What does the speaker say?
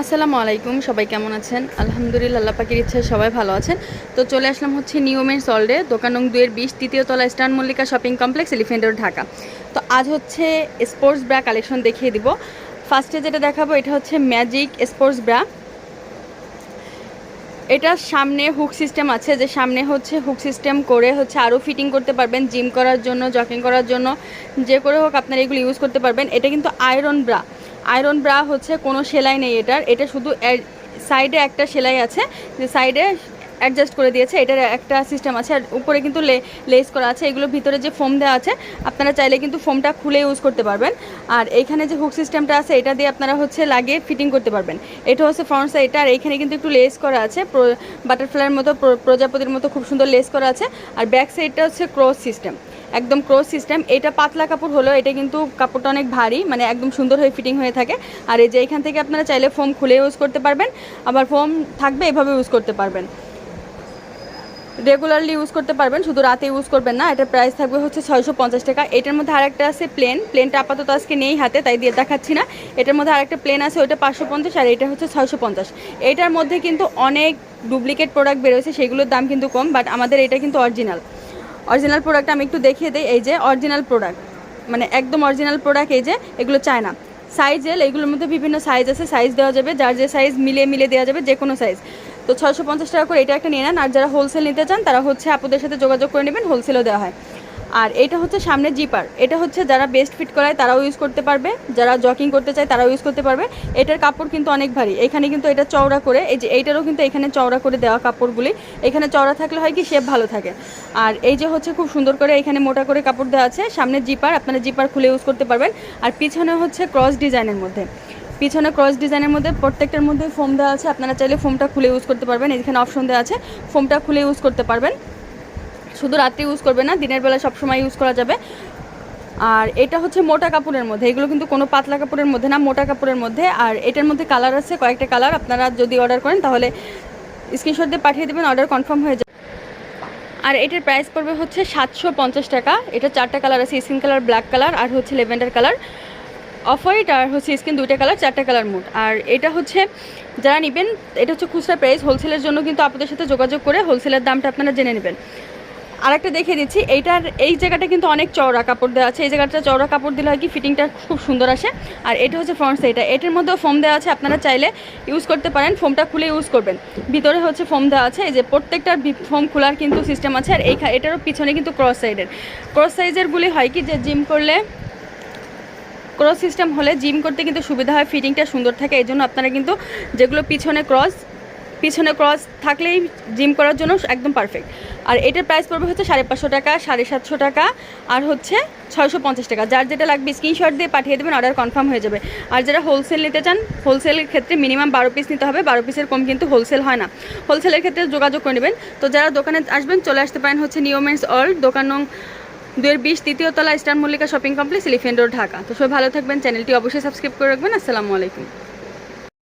আসসালামু আলাইকুম, সবাই কেমন আছেন? আলহামদুলিল্লাহ, আল্লাহ পাখির ইচ্ছায় সবাই ভালো আছেন। তো চলে আসলাম হচ্ছে নিয়মের সল্ডে দোকান নং দুয়ের বিশ, তৃতীয় তলা star Mallika shopping complex Elephant Road Dhaka. তো আজ হচ্ছে স্পোর্টস ব্রা কালেকশন দেখিয়ে দিব। ফার্স্টে যেটা দেখাবো, এটা হচ্ছে ম্যাজিক স্পোর্টস ব্রা এটার সামনে হুক সিস্টেম আছে, যে সামনে হচ্ছে হুক সিস্টেম করে হচ্ছে আরও ফিটিং করতে পারবেন জিম করার জন্য জকিং করার জন্য, যে করে হোক আপনারা এগুলো ইউজ করতে পারবেন। এটা কিন্তু আয়রন ব্রা আয়রন ব্রা হচ্ছে কোনো সেলাই নেই এটার। এটা শুধু সাইডে একটা সেলাই আছে, যে সাইডে অ্যাডজাস্ট করে দিয়েছে, এটার একটা সিস্টেম আছে। আর উপরে কিন্তু লেস করা আছে এগুলোর ভিতরে যে ফোম দেওয়া আছে, আপনারা চাইলে কিন্তু ফোমটা খুলে ইউজ করতে পারবেন। আর এইখানে যে হুক সিস্টেমটা আছে, এটা দিয়ে আপনারা হচ্ছে লাগিয়ে ফিটিং করতে পারবেন। এটা হচ্ছে ফ্রন্ট সাইডটা আর এইখানে কিন্তু একটু লেস করা আছে। বাটারফ্লাইয়ের মতো প্র- প্রজাপতির মতো খুব সুন্দর লেস করা আছে। আর ব্যাক সাইডটা হচ্ছে ক্রস সিস্টেম একদম ক্রস সিস্টেম এটা পাতলা কাপড় হলেও এটা কিন্তু কাপড়টা অনেক ভারী মানে একদম সুন্দর হয়ে ফিটিং হয়ে থাকে। আর এই যে এখান থেকে আপনারা চাইলে ফোম খুলে ইউজ করতে পারবেন, আবার ফোম থাকবে এভাবে ইউজ করতে পারবেন। রেগুলারলি ইউজ করতে পারবেন, শুধু রাতে ইউজ করবেন না, এটার প্রাইস থাকবে হচ্ছে ছয়শো পঞ্চাশ টাকা। এটার মধ্যে আরেকটা আছে প্লেন প্লেনটা আপাতত আজকে নেই হাতে, তাই দিয়ে দেখাচ্ছি না। এটার মধ্যে আরেকটা প্লেন আছে, ওইটা পাঁচশো পঞ্চাশ আর এটা হচ্ছে ছয়শো পঞ্চাশ। এটার মধ্যে কিন্তু অনেক ডুপ্লিকেট প্রোডাক্ট বেরোয়েছে সেগুলোর দাম কিন্তু কম বাট আমাদের এটা কিন্তু অরিজিনাল অরিজিনাল প্রোডাক্ট আমি একটু দেখিয়ে দিই, এই যে অরিজিনাল প্রোডাক্ট মানে একদম অরিজিনাল প্রোডাক্ট এই যে, এগুলো চায় না সাইজেল এইগুলোর মধ্যে বিভিন্ন সাইজ আছে সাইজ দেওয়া যাবে, যার যে সাইজ মিলিয়ে মিলিয়ে দেওয়া যাবে যে কোনো সাইজ তো ছয়শো পঞ্চাশ টাকা করে এটা একটা নিয়ে নেন, আর যারা হোলসেল নিতে চান, তারা হচ্ছে আপুদের সাথে যোগাযোগ করে নেবেন হোলসেলও দেওয়া হয়। আর এটা হচ্ছে সামনে জিপার। এটা হচ্ছে যারা বেস্ট ফিট করায় তারাও ইউজ করতে পারবে। যারা জকিং করতে চায় তারাও ইউজ করতে পারবে। এটার কাপড় কিন্তু অনেক ভারী। এখানে কিন্তু এটা চওড়া করে, এই যে এইটারও কিন্তু এখানে চওড়া করে দেওয়া কাপড়গুলি। এখানে চওড়া থাকলে হয় কি শেপ ভালো থাকে। আর এই যে হচ্ছে খুব সুন্দর করে এখানে মোটা করে কাপড় দেওয়া আছে, সামনে জিপার, আপনারা জিপার খুলে ইউজ করতে পারবেন। আর পিছনে হচ্ছে ক্রস ডিজাইনের মধ্যে। পিছনে ক্রস ডিজাইনের মধ্যে প্রত্যেকটার মধ্যে ফোম দেওয়া আছে, আপনারা চাইলে ফোমটা খুলে ইউজ করতে পারবেন। এখানে অপশন দেওয়া আছে ফোমটা খুলে ইউজ করতে পারবেন। শুধু রাত্রে ইউজ করবে না, দিনের বেলা সবসময় ইউজ করা যাবে। আর এটা হচ্ছে মোটা কাপড়ের মধ্যে, এগুলো কিন্তু কোনো পাতলা কাপড়ের মধ্যে না, মোটা কাপড়ের মধ্যে। আর এটার মধ্যে কালার আছে, কয়েকটা কালার আপনারা যদি অর্ডার করেন তাহলে স্ক্রিনশট দিয়ে পাঠিয়ে দেবেন অর্ডার কনফার্ম হয়ে যাবে। আর এটার প্রাইস পড়বে হচ্ছে সাতশো পঞ্চাশ টাকা। এটা চারটা কালার আছে স্কিন কালার ব্ল্যাক কালার আর হচ্ছে লেভেন্ডার কালার অফ হোয়াইট আর হচ্ছে স্কিন দুইটা কালার চারটা কালার মোট। আর এটা হচ্ছে যারা নেবেন, এটা হচ্ছে খুচরা প্রাইস হোলসেলের জন্য কিন্তু আপনাদের সাথে যোগাযোগ করে হোলসেলের দামটা আপনারা জেনে নেবেন। আরেকটা দেখিয়ে দিচ্ছি, এইটার, এই জায়গাটা কিন্তু অনেক চওড়া কাপড় দেওয়া আছে। এই জায়গাটা চওড়া কাপড় দিলে হয় কি ফিটিংটা খুব সুন্দর আসে। আর এটা হচ্ছে ফ্রন্ট সাইডটা এটার মধ্যেও ফোম দেওয়া আছে, আপনারা চাইলে ইউজ করতে পারেন। ফোমটা খুলে ইউজ করবেন। ভিতরে হচ্ছে ফোম দেওয়া আছে, এই যে প্রত্যেকটার ফোম খোলার কিন্তু সিস্টেম আছে। আর এই এটারও পিছনে কিন্তু ক্রস সাইডের ক্রস সাইজেরগুলি হয় কি, যে জিম করলে ক্রস সিস্টেম হলে জিম করতে কিন্তু সুবিধা হয় ফিটিংটা সুন্দর থাকে। এই জন্য আপনারা কিন্তু যেগুলো পিছনে ক্রস পিছনে ক্রস থাকলেই জিম করার জন্য একদম পারফেক্ট আর এটার প্রাইস পড়বে হচ্ছে সাড়ে পাঁচশো টাকা, সাড়ে সাতশো টাকা, আর হচ্ছে ছয়শো পঞ্চাশ টাকা। যার যেটা লাগবে স্ক্রিনশট দিয়ে পাঠিয়ে দেবেন অর্ডার কনফার্ম হয়ে যাবে। আর যারা হোলসেল নিতে চান হোলসেলের ক্ষেত্রে মিনিমাম বারো পিস নিতে হবে। বারো পিসের কম কিন্তু হোলসেল হয় না। হোলসেলের ক্ষেত্রে যোগাযোগ করে নেবেন। তো যারা দোকানে আসবেন, চলে আসতে পারেন হচ্ছে নিওমেন্স অল দোকান নং দুয়ের বিশ, তৃতীয় তলা star Mallika shopping complex Elephant Dhaka. তো সবাই ভালো থাকবেন। চ্যানেলটি অবশ্যই সাবস্ক্রাইব করে রাখবেন। আসসালামু আলাইকুম।